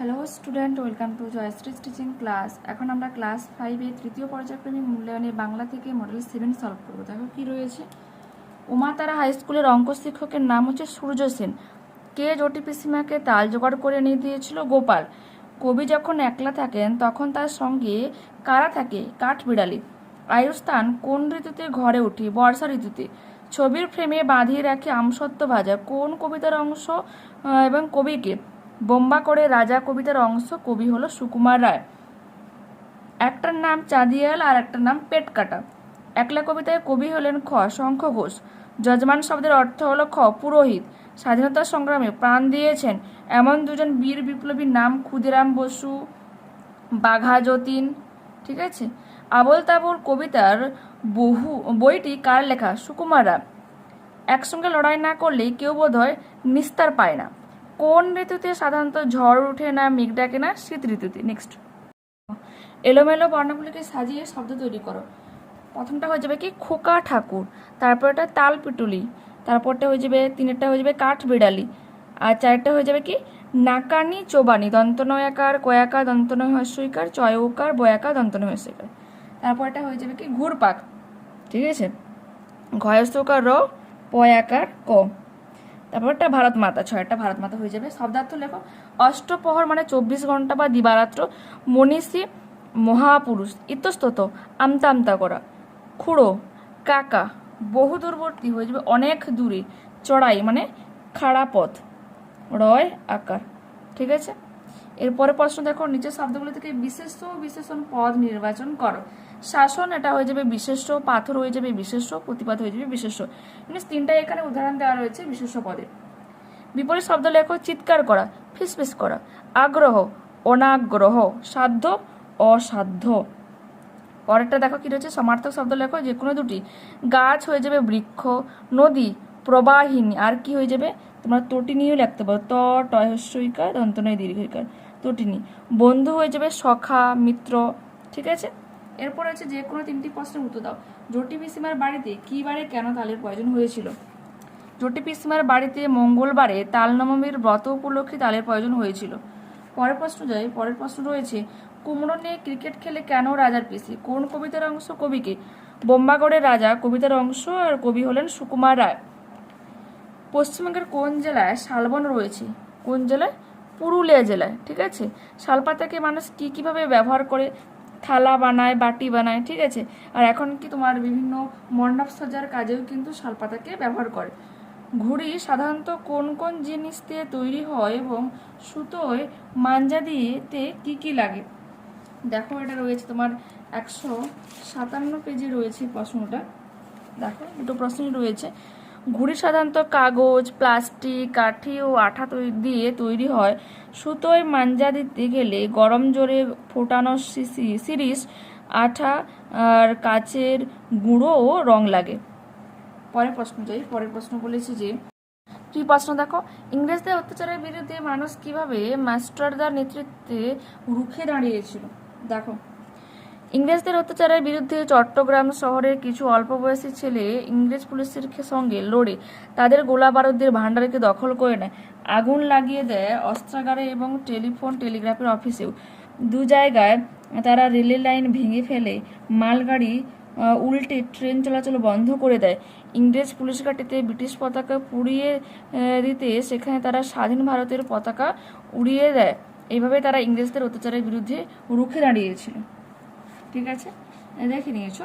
Hello student welcome to Jayashree teaching class এখন আমরা class ফাইভে তৃতীয় পর্যায়ক্রমিক মূল্যায়নে বাংলা থেকে মডেল সেভেন সলভ করব। দেখো কী রয়েছে। উমাতারা হাই স্কুলের অঙ্ক শিক্ষকের নাম হচ্ছে সূর্য সেন। কে জটি পিসিমাকে তাল জোগাড় করে এনে দিয়েছিল গোপাল। কবি যখন একলা থাকেন, তখন তার সঙ্গে কারা থাকে? কাঠ বিড়ালি আয়ুস্থান কোন ঋতুতে ঘরে উঠি? বর্ষা ঋতুতে। ছবির ফ্রেমে বাঁধিয়ে রাখে আমসত্ব ভাজা। কোন কবিতার অংশ এবং কবিকে? বোম্বা করে রাজা কবিতার অংশ কবি হলো সুকুমার রায়। একটার নাম চাঁদিয়াল আর একটার নাম পেট কাটা একলা কবিতায় কবি হলেন খ, শঙ্খ ঘোষ। যজমান শব্দের অর্থ হলো খ, পুরোহিত। স্বাধীনতা সংগ্রামে প্রাণ দিয়েছেন এমন দুজন বীর বিপ্লবীর নাম ক্ষুদিরাম বসু, বাঘা যতীন, ঠিক আছে? আবল তাবল কবিতার বহু, বইটি কার লেখা? সুকুমার রায়। একসঙ্গে লড়াই না করলে কেউ বোধ হয় নিস্তার পায় না। কোন ঋতুতে সাধারণত ঝড় ওঠে না মেঘ ডাকে না শীত ঋতুতে? নেক্সট এলোমেলো বর্ণগুলিকে সাজিয়ে শব্দ তৈরি করো। প্রথমটা হয়ে যাবে কি? খোকা ঠাকুর, তারপরটা তাল পিটুলি তারপরটা হয়ে যাবে, তিনেরটা হয়ে যাবে কাঠ বিড়ালি আর চারটা হয়ে যাবে কি? নাকানি চোবানি, দন্তনয়াকার, কয়াকার দন্তনয় হস্যইকার চয়কার, বয়াকার দন্তনয় হস্যইকার তারপরটা হয়ে যাবে কি? ঘুরপাক। ঠিক আছে? ঘয়স্তকার, র, পয়াকার, ক। তারপরটা ভারত মাতা, ছয়টা ভারত মাতা হয়ে যাবে। শব্দার্থ লেখো অষ্টপ্রহর মানে চব্বিশ ঘণ্টা বা দিবারাত্র। মনীষী, মহাপুরুষ, ইতস্তত, আমতা আমতা করা। খুঁড়ো, কাকা, বহু দূরবর্তী হয়ে যাবে, অনেক দূরে। চড়াই মানে খাড়া পথ, রয় আকার। ঠিক আছে? এরপরে প্রশ্ন দেখো, নিচের শব্দগুলো থেকে বিশেষ বিশেষণ পদ নির্বাচন করো। শাসন, এটা হয়ে যাবে বিশেষ্য, পাথর হয়ে যাবে বিশেষ্য প্রতিপাদ হয়ে যাবে বিশেষ্য। মিনস তিনটাই এখানে উদাহরণ দেওয়া রয়েছে বিশেষ্য পদে। বিপরীত শব্দ লেখো, চিৎকার করা ফিসফিস করা। আগ্রহ, অনাগ্রহ, সাধ্য, অসাধ্য। পরেরটা দেখো কি রয়েছে, সমার্থক শব্দ লেখো, যে কোনো দুটি। গাছ হয়ে যাবে বৃক্ষ, নদী, প্রবাহিনী, আর কি হয়ে যাবে? তোমরা তটিনীও লিখতে পারো। ত টয় হস্যইকার দন্তনয় দীর্ঘইকার তটিনী। বন্ধু হয়ে যাবে সখা, মিত্র, ঠিক আছে? এরপর আছে যে কোনো তিনটি প্রশ্নের উত্তর দাও। জটি পিসিমার বাড়িতে কি বারে কেন তালের প্রয়োজন হয়েছিল? জটি পিসিমার বাড়িতে মঙ্গলবারে তাল নবমীর ব্রত উপলক্ষে তালের প্রয়োজন হয়েছিল। পরের প্রশ্ন যাই পরের প্রশ্ন রয়েছে, কুমড়ো নিয়ে ক্রিকেট খেলে কেন রাজার পিসি? কোন কবিতার অংশ কবিকে? বোম্বাগড়ের রাজা কবিতার অংশ আর কবি হলেন সুকুমার রায়। পশ্চিমবঙ্গের কোন জেলায় শালবন রয়েছে? কোন জেলায়? পুরুলিয়া জেলায়, ঠিক আছে? শালপাতাকে মানুষ কি কীভাবে ব্যবহার করে? থালা বানায়, বাটি বানায়, ঠিক আছে? আর এখন কি তোমার বিভিন্ন মণ্ডপ সাজার কাজেও কিন্তু শালপাতাকে ব্যবহার করে। ঘুড়ি সাধারণত কোন কোন জিনিস দিয়ে তৈরি হয় এবং সুতোয় মাঞ্জা দিয়েতে কি কি লাগে? দেখো, এটা রয়েছে তোমার একশো সাতান্ন পেজে রয়েছে প্রশ্নটা। দেখো, দুটো প্রশ্নই রয়েছে। ঘুড়ি সাধারণত কাগজ, প্লাস্টিক, কাঠি ও আঠা দিয়ে তৈরি হয়। সুতোয় মাঞ্জা দিতে গেলে গরম জোরে ফোটানো সিরিজ, আঠা আর কাচের গুঁড়ো ও রং লাগে। পরের প্রশ্ন যাই, পরের প্রশ্ন বলেছি যে, কি প্রশ্ন দেখো? ইংরেজদের অত্যাচারের বিরুদ্ধে মানুষ কীভাবে মাস্টারদার নেতৃত্বে রুখে দাঁড়িয়েছিল? দেখো। ইংরেজদের অত্যাচারের বিরুদ্ধে চট্টগ্রাম শহরের কিছু অল্প বয়সী ছেলে ইংরেজ পুলিশের সঙ্গে লড়ে তাদের গোলা বারুদের ভাণ্ডারকে দখল করে নেয়। আগুন লাগিয়ে দেয় অস্ত্রাগারে এবং টেলিফোন, টেলিগ্রাফের অফিসেও। দু জায়গায় তারা রেলের লাইন ভেঙে ফেলে, মালগাড়ি উল্টে ট্রেন চলাচল বন্ধ করে দেয়। ইংরেজ পুলিশ ঘাটিতে ব্রিটিশ পতাকা পুড়িয়ে দিতে সেখানে তারা স্বাধীন ভারতের পতাকা উড়িয়ে দেয়। এভাবে তারা ইংরেজদের অত্যাচারের বিরুদ্ধে রুখে দাঁড়িয়েছিল। ঠিক আছে? দেখে নিয়েছো।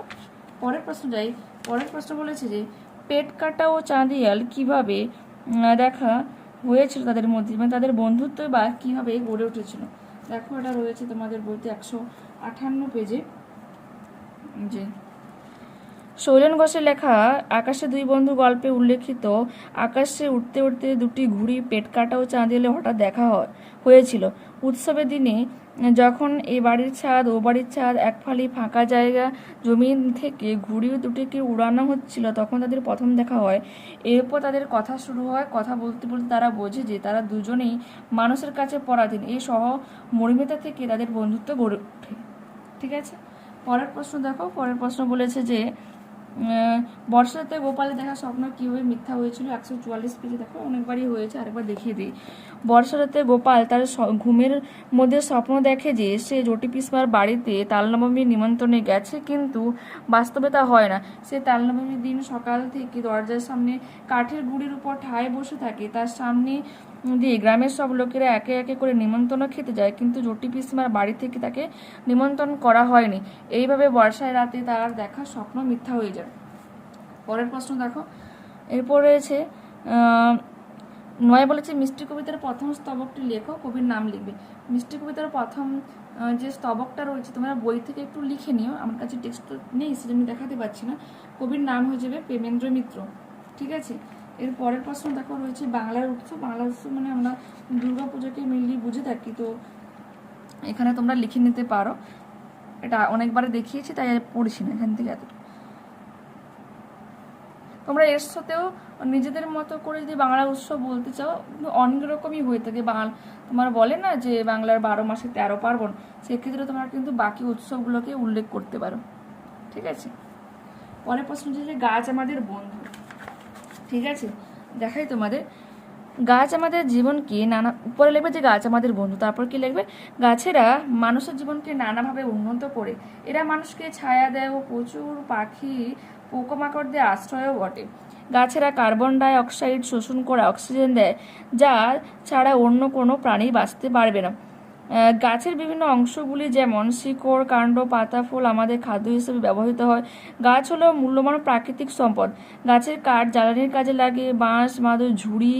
পরের প্রশ্ন যাই। পরের প্রশ্ন বলেছে যে, পেট কাটা ও চাঁদিয়াল কীভাবে দেখা হয়েছিল তাদের মধ্যে? মানে তাদের বন্ধুত্ব বা কীভাবে গড়ে উঠেছিল? দেখো, এটা রয়েছে তোমাদের বইতে একশো আঠান্ন পেজে। যে শৈলেন ঘোষের লেখা আকাশে দুই বন্ধু গল্পে উল্লেখিত, আকাশে উঠতে উঠতে দুটি ঘুড়ি, পেট কাটা ও চাঁদিয়ালে হঠাৎ দেখা হয়, হয়েছিল। উৎসবের দিনে যখন এই বাড়ির ছাদ, ও বাড়ির ছাদ এক ফালি ফাঁকা জায়গা জমিন থেকে ঘুড়ি দুটিকে উড়ানো হচ্ছিল, তখন তাদের প্রথম দেখা হয়। এরপর তাদের কথা শুরু হয়, কথা বলতে বলতে তারা বোঝে যে তারা দুজনেই মানুষের কাছে পরাধীন। এই সহ মরিমিতা থেকে তাদের বন্ধুত্ব গড়ে ওঠে। ঠিক আছে? পরের প্রশ্ন দেখো, পরের প্রশ্ন বলেছে যে বর্ষাতে গোপালের দেখা স্বপ্ন কীভাবে মিথ্যা হয়েছিল? একশো চুয়াল্লিশ পেজে দেখো, অনেকবারই হয়েছে, আরেকবার দেখিয়ে দিই। বর্ষারাতে গোপাল তার ঘুমের মধ্যে স্বপ্ন দেখে যে সে জটি পিসমার বাড়িতে তালনবমীর নিমন্ত্রণে গেছে, কিন্তু বাস্তবে তা হয় না। সে তালনবমীর দিন সকাল থেকে দরজার সামনে কাঠের গুঁড়ির উপর ঠায় বসে থাকে। তার সামনে দিয়ে গ্রামের সব লোকেরা একে একে করে নিমন্ত্রণ খেতে যায়, কিন্তু জটি পিসমার বাড়ি থেকে তাকে নিমন্ত্রণ করা হয়নি। এইভাবে বর্ষায় রাতে তার দেখা স্বপ্ন মিথ্যা হয়ে যায়। পরের প্রশ্ন দেখো। এরপর রয়েছে নয় বলেছে, মিষ্টি কবিতার প্রথম স্তবকটি লেখো, কবির নাম লিখবে। মিষ্টি কবিতার প্রথম যে স্তবকটা রয়েছে, তোমরা বই থেকে একটু লিখে নিও, আমার কাছে টেক্সট তো নেই, সেজন্য আমি দেখাতে পারছি না। কবির নাম হয়ে যাবে প্রেমেন্দ্র মিত্র। ঠিক আছে? এর পরের প্রশ্ন দেখো রয়েছে, বাংলার উৎসব বাংলার উৎসব মানে আমরা দুর্গা পুজোকে মেনলি বুঝে থাকি, তো এখানে তোমরা লিখে নিতে পারো। এটা অনেকবার দেখিয়েছি, তাই পড়ছি না এখান থেকে এতটুকু। তোমরা এর সাথেও নিজেদের মতো করে যদি বাংলা উৎসব বলতে চাও, অনেক রকমই হয়ে থাকে। বাংলা তোমার বলে না যে বাংলার বারো মাসে তেরো পার্বণ, সেক্ষেত্রে তোমরা কিন্তু বাকি উৎসবগুলোকে উল্লেখ করতে পারো। ঠিক আছে? পরের প্রশ্ন যে গাছ আমাদের বন্ধু। ঠিক আছে? দেখাই তোমাদের। গাছ আমাদের জীবনকে নানা, উপরে লিখবে যে গাছ আমাদের বন্ধু, তারপর কি লিখবে? গাছেরা মানুষের জীবনকে নানাভাবে উন্নত করে। এরা মানুষকে ছায়া দেয় ও প্রচুর পাখি পোকামাকড়দের আশ্রয়ও বটে। গাছেরা কার্বন ডাই অক্সাইড শোষণ করে অক্সিজেন দেয়, যা ছাড়া অন্য কোনো প্রাণী বাঁচতে পারবে না। গাছের বিভিন্ন অংশগুলি যেমন শিকড়, কাণ্ড, পাতা, ফুল আমাদের খাদ্য হিসেবে ব্যবহৃত হয়। গাছ হলো মূল্যবান প্রাকৃতিক সম্পদ। গাছের কাঠ, জ্বালানির কাজে লাগে, বাঁশ, মাদুর, ঝুড়ি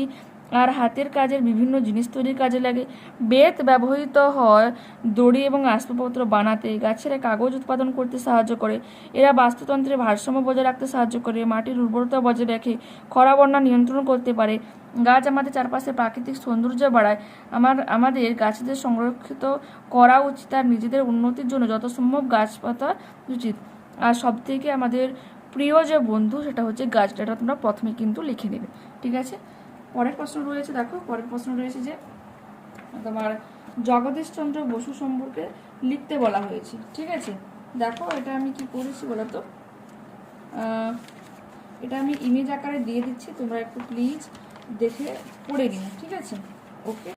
আর হাতের কাজের বিভিন্ন জিনিস তৈরির কাজে লাগে। বেত ব্যবহৃত হয় দড়ি এবং আসবাবপত্র বানাতে। গাছেরা কাগজ উৎপাদন করতে সাহায্য করে। এরা বাস্তুতন্ত্রের ভারসাম্য বজায় রাখতে সাহায্য করে। মাটির উর্বরতা বজায় রাখে খরা বন্যা নিয়ন্ত্রণ করতে পারে। গাছ আমাদের চারপাশে প্রাকৃতিক সৌন্দর্য বাড়ায়। আমার, আমাদের গাছদের সংরক্ষিত করা উচিত আর নিজেদের উন্নতির জন্য যত সম্ভব গাছ পাতা উচিত। আর সব থেকে আমাদের প্রিয় যে বন্ধু সেটা হচ্ছে গাছটা। তোমরা প্রথমে কিন্তু লিখে নেবে। ঠিক আছে? পরের প্রশ্ন রয়েছে, দেখো, পরের প্রশ্ন রয়েছে যে তোমার জগদীশচন্দ্র বসু সম্পর্কে লিখতে বলা হয়েছে, ঠিক আছে? দেখো, এটা আমি কি করেছি বলো তো? এটা আমি ইমেজ আকারে দিয়ে দিচ্ছি, তোমরা একটু প্লিজ দেখে পড়ে নিও, ঠিক আছে? ওকে